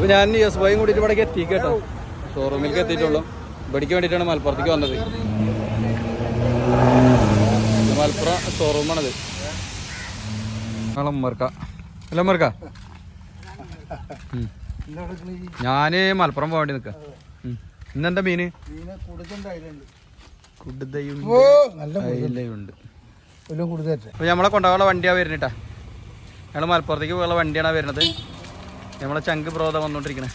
അപ്പൊ ഞാൻ എസ് ബോയും കൂടി ഇവിടേക്ക് എത്തി കേട്ടോ. ഷോറൂമിലേക്ക് എത്തിയിട്ടുള്ളൂ. ഇവിടേക്ക് വേണ്ടിട്ടാണ് മലപ്പുറത്തേക്ക് വന്നത്. മലപ്പുറം ഷോറൂമാണത് ഉമ്മർക്ക. അല്ല ഉമ്മർക്ക? ഞാൻ മലപ്പുറം പോകേണ്ടി നിക്ക. ഇന്നെന്താ മീന്? എല്ലാം കൂടുതൽ അപ്പൊ നമ്മളെ കൊണ്ടുപോകാനുള്ള വണ്ടിയാ വരുന്നിട്ടാ ഞങ്ങൾ മലപ്പുറത്തേക്ക് പോകാനുള്ള വണ്ടിയാണ് വരുന്നത് നമ്മളെ ചങ്ക് പ്രോത വന്നോണ്ടിരിക്കണേ.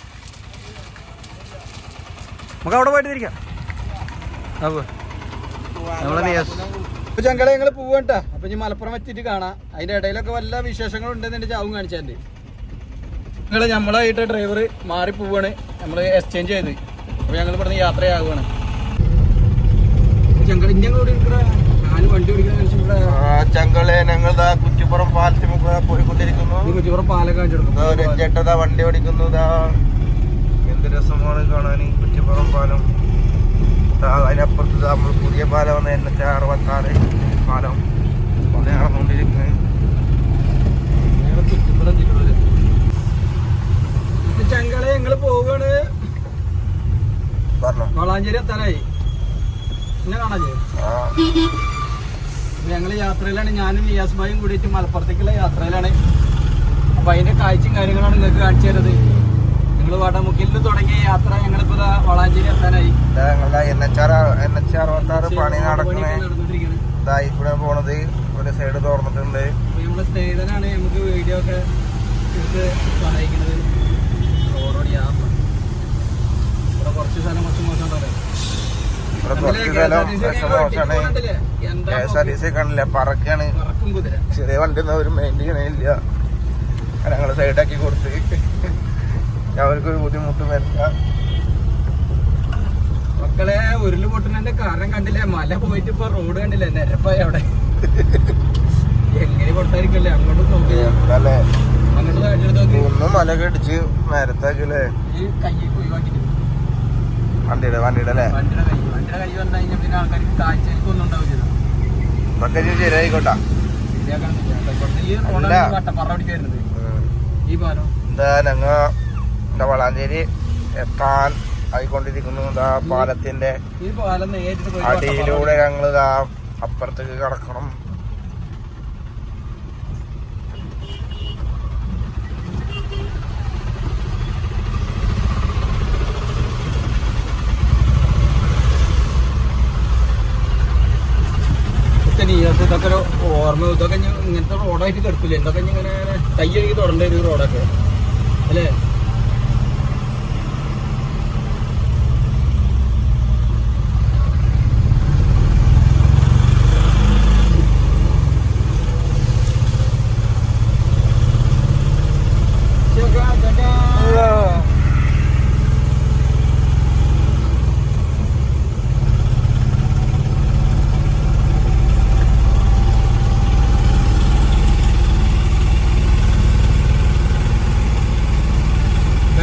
നമുക്ക് അവിടെ പോയിട്ട് തിരിക്കാം. അപ്പൊ ചങ്കളെ ഞങ്ങൾ പോവാട്ടാ. അപ്പൊ ഇനി മലപ്പുറം എത്തിയിട്ട് കാണാം. അതിന്റെ ഇടയിലൊക്കെ വല്ല വിശേഷങ്ങളും ഉണ്ടെന്നുണ്ടെങ്കിൽ ചാവും കാണിച്ചാൽ നിങ്ങൾ നമ്മളായിട്ട് ഡ്രൈവർ മാറി പോവാണ്. നമ്മൾ എക്സ്ചേഞ്ച് ചെയ്ത്. അപ്പൊ ഞങ്ങൾ ഇവിടുന്ന് യാത്രയാകുവാണ് ചങ്കള കൂടെ കൂടി ചങ്കളെ ഞങ്ങൾ കുറ്റിപ്പുറം പാലത്തിമുക്ക് പോയിക്കൊണ്ടിരിക്കുന്നു ചേട്ടതാ വണ്ടി ഓടിക്കുന്നു എന്ത് രസമാണ് കാണാൻ കുറ്റിപ്പുറം പാലം. അതിനപ്പുറത്ത് നമ്മൾ പുതിയ പാലം വന്ന എൻ എച്ച് അറുപത്തി ആറ് പാലം അത് നടന്നുകൊണ്ടിരിക്കുന്നത് ചങ്കളെ ഞങ്ങൾ പോവാണ്. പറഞ്ഞോ. വളാഞ്ചേരി എത്താനായി. എന്നെ കാണാഞ്ചേരി ഞങ്ങൾ യാത്രയിലാണ്. ഞാനും നിയാസ് ഭായും കൂടിയിട്ട് മലപ്പുറത്തേക്കുള്ള യാത്രയിലാണ്. അപ്പൊ അതിന്റെ കാഴ്ചയും കാര്യങ്ങളാണ് നിങ്ങൾക്ക് കാണിച്ചു തരുന്നത്. നിങ്ങൾ വടമുക്കിൽ തുടങ്ങിയ യാത്ര ഞങ്ങളിപ്പോ ദാ വളാഞ്ചേരി എത്താനായി. പണി നടക്കുന്നത് കൂടെ പോണത് ഒരു സൈഡ് തുറന്നിട്ടുണ്ട്. നമ്മുടെ സ്നേഹിതനാണ് നമുക്ക് വീഡിയോ ഒക്കെ എടുത്ത് സഹായിക്കുന്നത് റോഡോട് യാത്ര ഇവിടെ കുറച്ച് സ്ഥലം കുറച്ച് മോശം ഉണ്ടാവില്ല ഇവിടെ കുറച്ച് സ്ഥലം മോശമാണ് K S R T C കണ്ടില്ല പറക്കാണ്. ചെറിയ വണ്ടി ഒന്നും അവർ മെയിന്റെയിൻ ഞങ്ങൾ സൈഡാക്കി കൊടുത്ത്. അവർക്കൊരു ബുദ്ധിമുട്ടും വരില്ല. മക്കളെ ഉരുൾ പൊട്ടുന്നതിന്റെ കാരണം കണ്ടില്ലേ? മല പോയിട്ട് ഇപ്പൊ റോഡ് കണ്ടില്ലേ? നിരപ്പായി അവിടെ. എങ്ങനെ കൊടുത്തായിരിക്കല്ലേ അങ്ങോട്ട് നോക്കി. അല്ലേ? അങ്ങോട്ട് ഒന്നും മല കടിച്ച് നേരത്താക്കില്ലേ? ഈ കൈ ഒഴിവാക്കിട്ട് വണ്ടിയുടെ വണ്ടിയുടെ അല്ലേ? ഇതൊക്കെ ശരിയായിക്കോട്ടാ. എന്താ ഞങ്ങ എന്താ വളാഞ്ചേരി എത്താൻ ആയിക്കൊണ്ടിരിക്കുന്നു. ഇതാ പാലത്തിന്റെ അടിയിലൂടെ ഞങ്ങൾ ഇതാ അപ്പുറത്തേക്ക് കടക്കണം ഇതൊക്കെ നീയത്ത് ഇതൊക്കെ ഒരു ഓർമ്മ ഇതൊക്കെ ഇനി റോഡായിട്ട് കിടക്കില്ല എന്തൊക്കെ ഇങ്ങനെ കൈ കഴുകി തുടരേണ്ട ഒരു റോഡൊക്കെ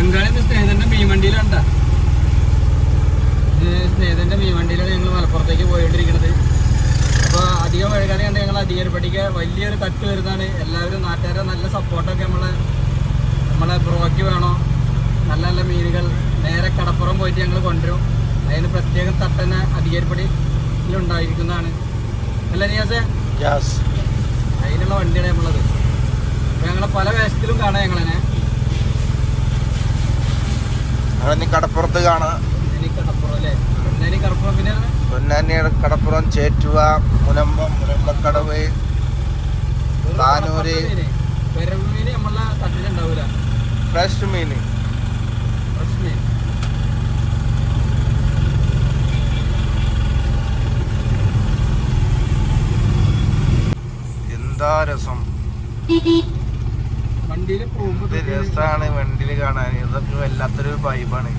ബംഗാളിൽ സ്നേഹിതന്റെ മീൻ വണ്ടിയിലാണ് സ്നേഹിതന്റെ മീൻ ഞങ്ങൾ മലപ്പുറത്തേക്ക് പോയിക്കൊണ്ടിരിക്കുന്നത് അപ്പോൾ അധികം വഴുകാതെ കണ്ട് ഞങ്ങൾ അധികാരപ്പടിക്ക് വലിയൊരു തട്ട് വരുന്നതാണ്. എല്ലാവരും നാട്ടുകാരെ നല്ല സപ്പോർട്ടൊക്കെ നമ്മളെ നമ്മളെ ബ്രോയ്ക്ക് വേണോ? നല്ല നല്ല മീനുകൾ നേരെ കടപ്പുറം പോയിട്ട് ഞങ്ങൾ കൊണ്ടുവരും. അതിന് പ്രത്യേകം തട്ടന്നെ അധികാരപ്പടിയിലുണ്ടായിരിക്കുന്നതാണ്. അല്ല നിയാസേ? അതിനുള്ള വണ്ടിയാണ് നമ്മളത്. ഞങ്ങളെ പല വേഷത്തിലും കാണാം ഞങ്ങളതിനെ ഞങ്ങളിനി കടപ്പുറത്ത് കാണാം ഇനി കടപ്പുറം ചേറ്റുവ മുനമ്പം മുനമ്പക്കടവ് താനൂര്. ഫ്രഷ് മീൻ പ്രശ്നേ എന്താ രസം വണ്ടിയിൽ പോകുമ്പോ ഇത് രസമാണ് വണ്ടിയിൽ കാണാൻ ഇതൊക്കെ വല്ലാത്തൊരു വൈബാണ്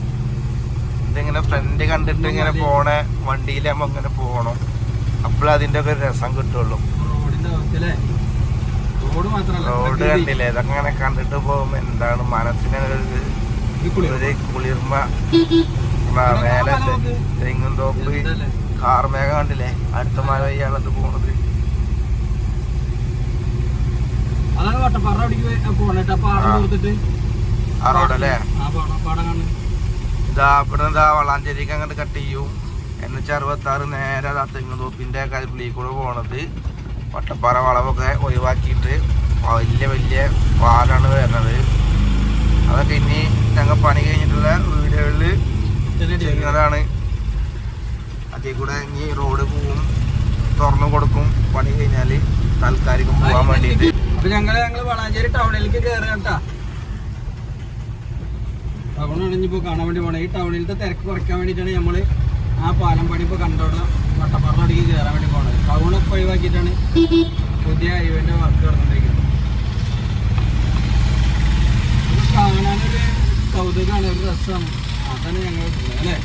ഫ്രണ്ട് കണ്ടിട്ട് ഇങ്ങനെ പോണ വണ്ടിയിലാകുമ്പോ ഇങ്ങനെ പോകണം അപ്പോഴേ അതിന്റെ ഒക്കെ രസം കിട്ടുള്ളൂ. റോഡ് കണ്ടില്ലേ? ഇതങ്ങനെ കണ്ടിട്ട് പോകുമ്പോ എന്താണ് മനസ്സിന് ഒരു കുളിർമ. മേലെ തെങ്ങും തോപ്പ്. കാർമേഘം കണ്ടില്ലേ? അടുത്ത മഴ പെയ്യാണത് പോണത്. അതാണ് വട്ടപ്പാറ അവിടേക്ക് പോണേട്ടാ അപ്പൊ ആറ് ആ. കൊടുത്തിട്ട് ആ റോഡല്ലേ? ആ പാടം ഇതാ ഇവിടെ ഇതാ വളാഞ്ചേരിക്ക് അങ്ങോട്ട് കട്ട് ചെയ്യും. എൻ എച്ച് അറുപത്തി ആറ് നേരെ അതാ തെങ്ങുതോപ്പിന്റെ കരിപ്പുള്ളി കൂടെ പോണത്. വട്ടപ്പാറ വളവൊക്കെ ഒഴിവാക്കിയിട്ട് വലിയ വലിയ പാലാണ് വരുന്നത് അതൊക്കെ ഇനി ഞങ്ങൾ പണി കഴിഞ്ഞിട്ടുള്ള വീടുകളിൽ ചെയ്യുന്നതാണ്. അതിൽ കൂടെ ഇനി റോഡ് പോവും തുറന്നു കൊടുക്കും. പണി കഴിഞ്ഞാൽ താൽക്കാലികം പോകാൻ വേണ്ടിയിട്ട്. അപ്പൊ ഞങ്ങൾ ഞങ്ങൾ വളാഞ്ചേരി ടൗണിലേക്ക് കയറുക കേട്ടാ. ടൗണാണ് ഇപ്പോൾ കാണാൻ വേണ്ടി പോകണം ഈ ടൗണിലത്തെ തിരക്ക് കുറയ്ക്കാൻ വേണ്ടിയിട്ടാണ് നമ്മൾ ആ പാലം പണി ഇപ്പോൾ കണ്ടോടെ വട്ടപ്പാറടിക്ക് കയറാൻ വേണ്ടി പോണത്. ടൗണൊക്കെ ഒഴിവാക്കിയിട്ടാണ് പുതിയ ഹൈവേന്റെ വർക്ക് നടന്നുകൊണ്ടിരിക്കുന്നത് കാണാനൊരു കൗതുകമാണ് ഒരു രസമാണ്. അതാണ് ഞങ്ങൾ അല്ലേ?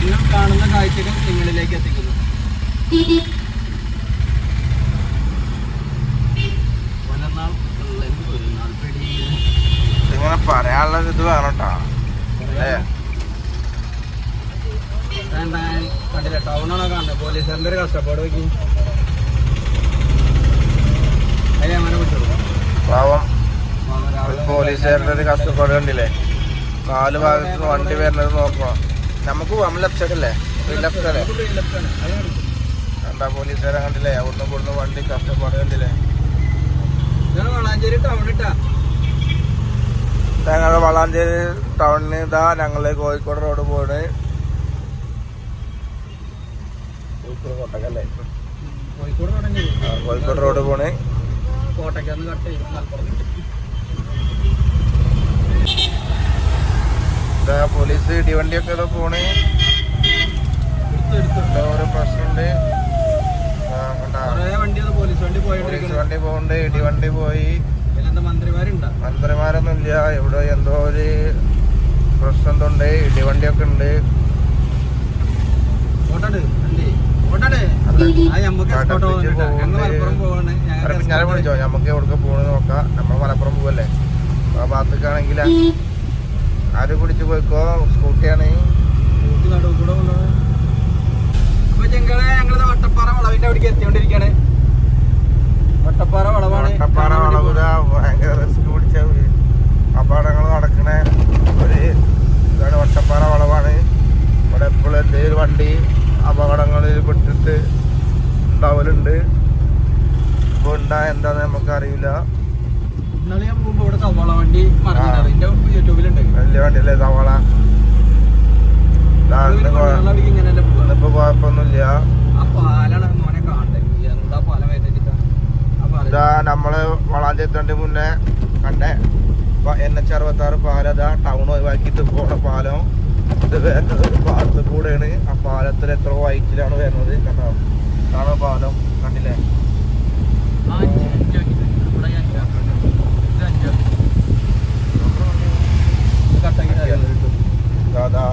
എല്ലാം കാണുന്ന കാഴ്ചകൾ നിങ്ങളിലേക്ക് എത്തിക്കുന്നു. ഇതിങ്ങനെ പറയാനുള്ള ഇത് വേണം കേട്ടോ അല്ലേ? കണ്ടില്ല? ടൗണാണോ കാണുന്നത് പോലീസുകാരന്റെ ഒരു കഷ്ടപ്പാട് വിട്ടു? പാവം. പോലീസുകാരുടെ ഒരു കഷ്ടപ്പാട് കണ്ടില്ലേ? നാല് ഭാഗത്ത് വണ്ടി വരുന്നത് നോക്കണം. നമുക്ക് വൺ ലെഫ്റ്റ് അല്ലേ? ലെഫ്റ്റ് അല്ലേ? എന്താ പോലീസുകാരെ കണ്ടില്ലേ? അവിടുന്ന് കൂടുന്ന വണ്ടി കഷ്ടപ്പാട് കണ്ടില്ലേ? ഇതാണ് ടൗൺ ഇട്ടാ ഞങ്ങളുടെ വളാഞ്ചേരി ടൗണിൽ ഇതാ ഞങ്ങൾ കോഴിക്കോട് റോഡ് പോണ്. കോഴിക്കോട് കോട്ടക്കല്ലേ? റോഡ് പോണ്. കോട്ടയ്ക്ക് കട്ട് ചെയ്യും. പോലീസ് ഇടിവണ്ടിയൊക്കെ ഇതാ പോണ്. ഓരോ പ്രശ്നമുണ്ട്. ആ, കണ്ടാ? കുറേ വണ്ടി പോയിട്ട് പോലീസ് വണ്ടി വണ്ടി ഇടിവണ്ടി പോയി. ഇതിലെന്താ മന്ത്രിമാരൊന്നുമില്ല ഇവിടെ എന്തോ ഒരു പ്രശ്നം എന്തുണ്ട് ഇടിവണ്ടിയൊക്കെ ഉണ്ട് ഞാൻ വിളിച്ചോ. നമുക്ക് എവിടെ പോണെന്ന് നോക്കാം. നമ്മൾ മലപ്പുറം പോവല്ലേ? ആ ഭാഗത്തേക്കാണെങ്കിൽ ആര് പിടിച്ചു പോയിക്കോ? സ്കൂട്ടിയാണ്. വട്ടപ്പാറ വളവിന്റെ അവിടേക്ക് എത്തിക്കൊണ്ടിരിക്കുകയാണ് വട്ടപ്പാറ വളവാണ്. വട്ടപ്പാറ വളവുക ഭയങ്കര റിസ്ക് പിടിച്ച അപകടങ്ങൾ നടക്കുന്ന ഒരു ഇതാണ് വട്ടപ്പാറ വളവാണ്. ഇവിടെ എപ്പോഴും എന്തെങ്കിലും വണ്ടി അപകടങ്ങളിൽ പെട്ടിട്ട് ഉണ്ടാവലുണ്ട്. ഇപ്പോൾ ഉണ്ടാ എന്താന്ന് നമുക്ക് അറിയില്ല ഇന്നലെ ഞാൻ പോകുമ്പോ ഇവിടെ സവാള വണ്ടി യൂട്യൂബിലുണ്ട്. വലിയ വണ്ടിയല്ലേ സവാള? ഇന്നിപ്പോ കുഴപ്പമൊന്നുമില്ല. നമ്മൾ വളാഞ്ചെത്തേണ്ടി മുന്നേ കണ്ട. എൻ എച്ച് അറുപത്തി ആറ് പാലം ഇതാ ടൗൺ ഒഴിവാക്കിയിട്ട് പോണ പാലം ഇത് വരുന്നത് ഒരു പാലത്തിൽ കൂടെയാണ് ആ പാലത്തിൽ എത്ര വൈറ്റിലാണ് വരുന്നത് കണ്ടോ ഇതാണ് പാലം കണ്ടില്ലേ ആ അഞ്ച് അഞ്ച് ആക്കിയിട്ട്. ഇവിടെ ഈ അഞ്ചാക്കുന്നുണ്ട്. ഇത് അഞ്ചാക്കി. ഇത് കട്ടാക്കി തരാം. ഇതാ, ഇതാ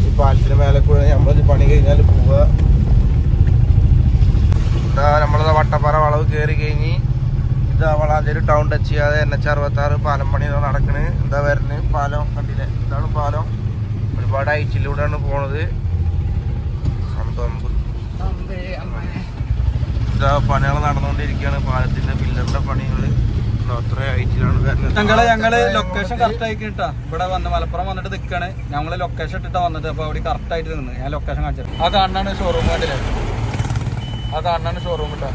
ഈ പാലത്തിന് മേലെ കൂടെ നമ്മൾ പണി കഴിഞ്ഞാൽ പോവുക ഇതാ നമ്മളത് വട്ടപ്പാറ വളവ് കയറി കഴിഞ്ഞ് ഇതാ വളാഞ്ചേരി ചെയ്യാതെ എൻ എച്ച് അറുപത്തി ആറ് പാലം പണി നടക്കണ്. എന്താ വരുന്നത് പാലം കണ്ടില്ലേ? ഇതാണ് പാലം. ഒരുപാട് ഐച്ചിലൂടെയാണ് പോണത്. ഇതാ പണികൾ നടന്നുകൊണ്ടിരിക്കുകയാണ് പാലത്തിന്റെ പില്ലറിന്റെ പണികൾ ഞങ്ങൾ ഞങ്ങൾ ലൊക്കേഷൻ കറക്റ്റ് ആയി കിട്ടാ. ഇവിടെ വന്ന് മലപ്പുറം വന്നിട്ട് നിൽക്കാണ് ഞങ്ങൾ ലൊക്കേഷൻ ഇട്ടിട്ടാ വന്നത്. അപ്പൊ അവിടെ കറക്റ്റ് ആയിട്ട് നിന്ന് ഞാൻ ലൊക്കേഷൻ കാണിച്ചത് ആ കാണാണ് ഷോറൂം കണ്ടില്ലേ? ആ കാണാണ് ഷോറൂം ഇട്ടാ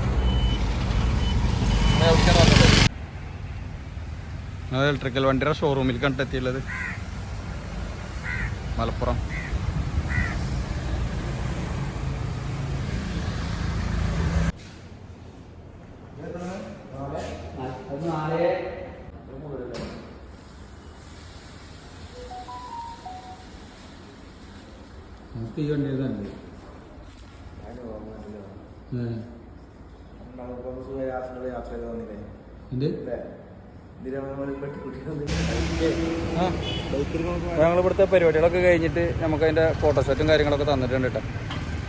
ഇലക്ട്രിക്കൽ വണ്ടിയുടെ ഷോറൂമിൽ കണ്ടെത്തിയുള്ളത് മലപ്പുറം. നമുക്ക് ഈ വണ്ടി തന്നെ. യാത്ര ചെയ്ത് വന്നില്ലേ? എന്ത്? ഞങ്ങൾ ഇവിടുത്തെ പരിപാടികളൊക്കെ കഴിഞ്ഞിട്ട് നമുക്ക് അതിന്റെ സെറ്റും കാര്യങ്ങളൊക്കെ തന്നിട്ടുണ്ട് കേട്ടോ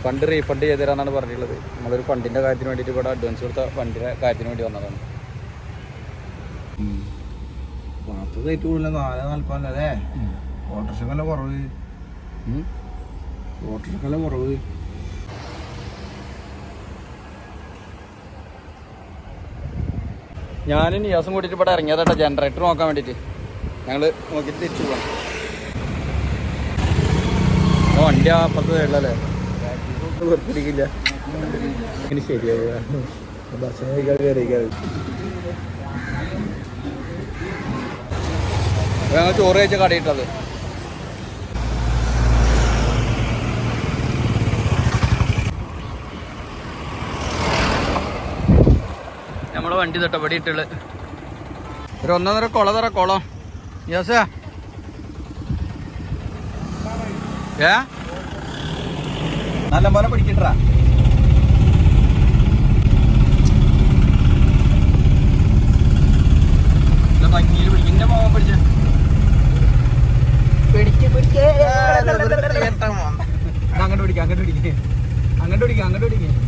ഫണ്ട് റീഫണ്ട് ചെയ്ത് തരാന്നാണ് പറഞ്ഞിട്ടുള്ളത്. നമ്മളൊരു ഫണ്ടിന്റെ കാര്യത്തിന് വേണ്ടിട്ട് ഇവിടെ അഡ്വാൻസ് കൊടുത്ത ഫണ്ടിന്റെ കാര്യത്തിന് വേണ്ടി വന്നതാണ്. പത്ത് റേറ്റ് കൂടുതൽ നാല് നാൽപ്പതല്ലേ ഓട്ടോറിക്ഷക്കല്ല കുറവ്? ഓട്ടോറിക്ഷക്കല്ല കുറവ്? ഞാനും നിയാസും കൂട്ടിയിട്ട് ഇവിടെ ഇറങ്ങിയതാട്ടോ. ജനറേറ്റർ നോക്കാൻ വേണ്ടിയിട്ട്. ഞങ്ങൾ നോക്കിയിട്ട് തിരിച്ചു പോകാം ഓ വണ്ടി ആ അപ്പുറത്ത് വേണ്ടല്ലേ വെറുപ്പിടിക്കില്ല ഇനി ശരിയാവുക ഭക്ഷണം കഴിക്കാൻ കയറിയിരിക്കാതെ ഞങ്ങൾ ചോറ് കഴിച്ച കടയിട്ടത് നമ്മളെ വണ്ടി തൊട്ട ഇവിടെ ഇട്ടുള്ള ഒരു ഒന്നൊന്നര കൊള തറ കുളം യെസ് ഏ നല്ല പോലെ പിടിക്കട്ടാ ഭംഗിയിൽ പിടിച്ച അങ്ങോട്ട് പിടിക്കാം അങ്ങോട്ട് പിടിക്കേ അങ്ങോട്ട് പിടിക്കാം അങ്ങോട്ട് പിടിക്കേ ബുള ബുള ബുള ഞങ്ങൾ തിരിച്ചു വരികയാണ് മക്കളെ ഞങ്ങളിതാ പറന്ന് വരുന്നു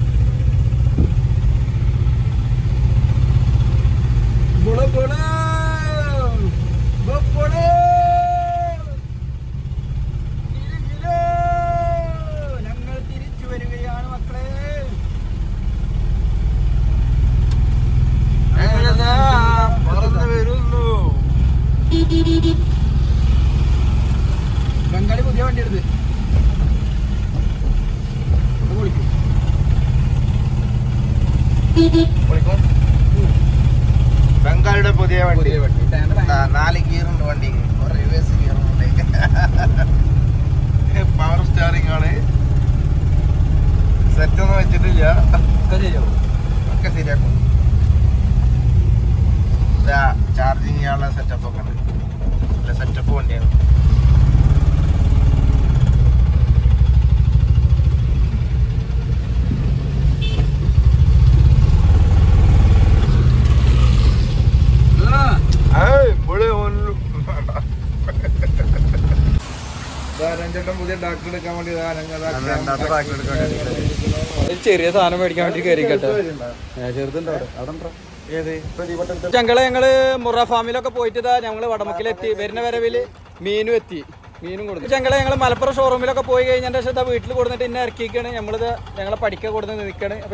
ബംഗാളി പുതിയ വണ്ടി എടുത്ത് വിളിക്കും ബംഗാളിയുടെ പുതിയ വണ്ടി. നാല് ഗിയറുണ്ട് വണ്ടി. റിവേഴ്സ് ഗിയറുണ്ട് പവർ സ്റ്റാറിംഗ് ആണ്. സെറ്റ് ഒന്നും വെച്ചിട്ടില്ല. ഒക്കെ ശരിയാക്കും. ചാർജിങ് ചെയ്യാനുള്ള സെറ്റപ്പ് ഒക്കെ ഉണ്ട്. സെറ്റപ്പ് വണ്ടിയാണ് ഏയ്, പുളി ഒന്നും രഞ്ചേട്ടൻ പുതിയ ഡാക്ടർ എടുക്കാൻ വേണ്ടി ഇതാ ഞങ്ങൾ ഒരു ചെറിയ സാധനം മേടിക്കാൻ വേണ്ടി കയറി കേട്ടോ. ചെറുതുണ്ടോ അവിടെ? ഞങ്ങൾ ഞങ്ങൾ മുറ ഫാമിലൊക്കെ പോയിട്ട് ഇതാ ഞങ്ങൾ വടമക്കിലെത്തി. വരുന്ന വരവിൽ മീനും എത്തി. മീനും കൊടുത്തു. ഞങ്ങൾ ഞങ്ങൾ മലപ്പുറം ഷോറൂമിലൊക്കെ പോയി കഴിഞ്ഞാൽ ശേഷം വീട്ടിൽ കൊടുത്തിട്ട് ഇന്നെ ഇറക്കിക്കാണ് നമ്മളിത് ഞങ്ങളെ പഠിക്കാൻ കൊടുത്ത് നിൽക്കണ് അപ്പൊ